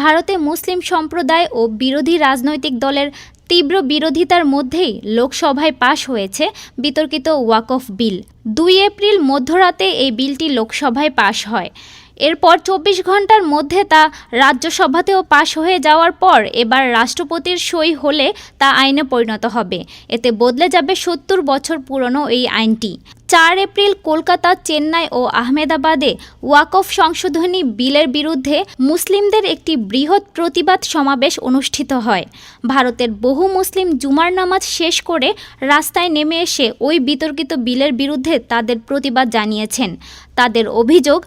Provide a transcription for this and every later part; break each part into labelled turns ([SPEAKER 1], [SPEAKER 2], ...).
[SPEAKER 1] ভারতে মুসলিম সম্প্রদায় ও বিরোধী রাজনৈতিক দলের তীব্র বিরোধিতার মধ্যেই লোকসভায় পাশ হয়েছে বিতর্কিত ওয়াকফ বিল। দুই এপ্রিল মধ্যরাতে এই বিলটি লোকসভায় পাশ হয়। এরপর চব্বিশ ঘণ্টার মধ্যে তা রাজ্যসভাতেও পাশ হয়ে যাওয়ার পর এবার রাষ্ট্রপতির সই হলে তা আইনে পরিণত হবে। এতে বদলে যাবে সত্তর বছর পুরনো এই আইনটি। চার এপ্রিল কলকাতা, চেন্নাই ও আহমেদাবাদে ওয়াকফ সংশোধনী বিলের বিরুদ্ধে মুসলিমদের একটি বৃহৎ প্রতিবাদ সমাবেশ অনুষ্ঠিত হয়। ভারতের বহু মুসলিম জুমার নামাজ শেষ করে রাস্তায় নেমে এসে ওই বিতর্কিত বিলের বিরুদ্ধে তাদের প্রতিবাদ জানিয়েছেন। তাদের অভিযোগ,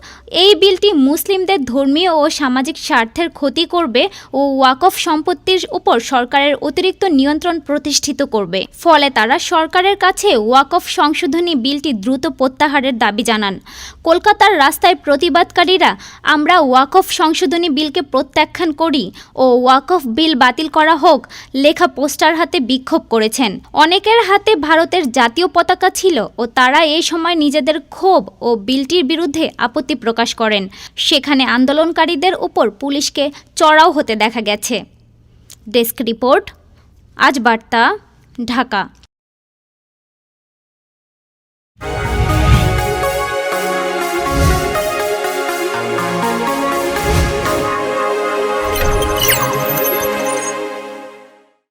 [SPEAKER 1] এই বিলটি মুসলিমদের ধর্মীয় ও সামাজিক স্বার্থের ক্ষতি করবে ও ওয়াকফ সম্পত্তির উপর সরকারের অতিরিক্ত নিয়ন্ত্রণ প্রতিষ্ঠিত করবে। ফলে তারা সরকারের কাছে ওয়াকফ সংশোধনী বিলটি দ্রুত প্রত্যাহারের দাবি জানান। কলকাতার রাস্তায় প্রতিবাদকারীরা, আমরা ওয়াকফ সংশোধনী বিলকে প্রত্যাখ্যান করি ও ওয়াকফ বিল বাতিল করা হোক লেখা পোস্টার হাতে বিক্ষোভ করেছেন। অনেকের হাতে ভারতের জাতীয় পতাকা ছিল ও তারা এই সময় নিজেদের ক্ষোভ ও বিলটির বিরুদ্ধে আপত্তি প্রকাশ করেন। সেখানে আন্দোলনকারীদের উপর পুলিশকে চড়াও হতে দেখা গেছে। ডেস্ক রিপোর্ট, আজ বার্তা, ঢাকা।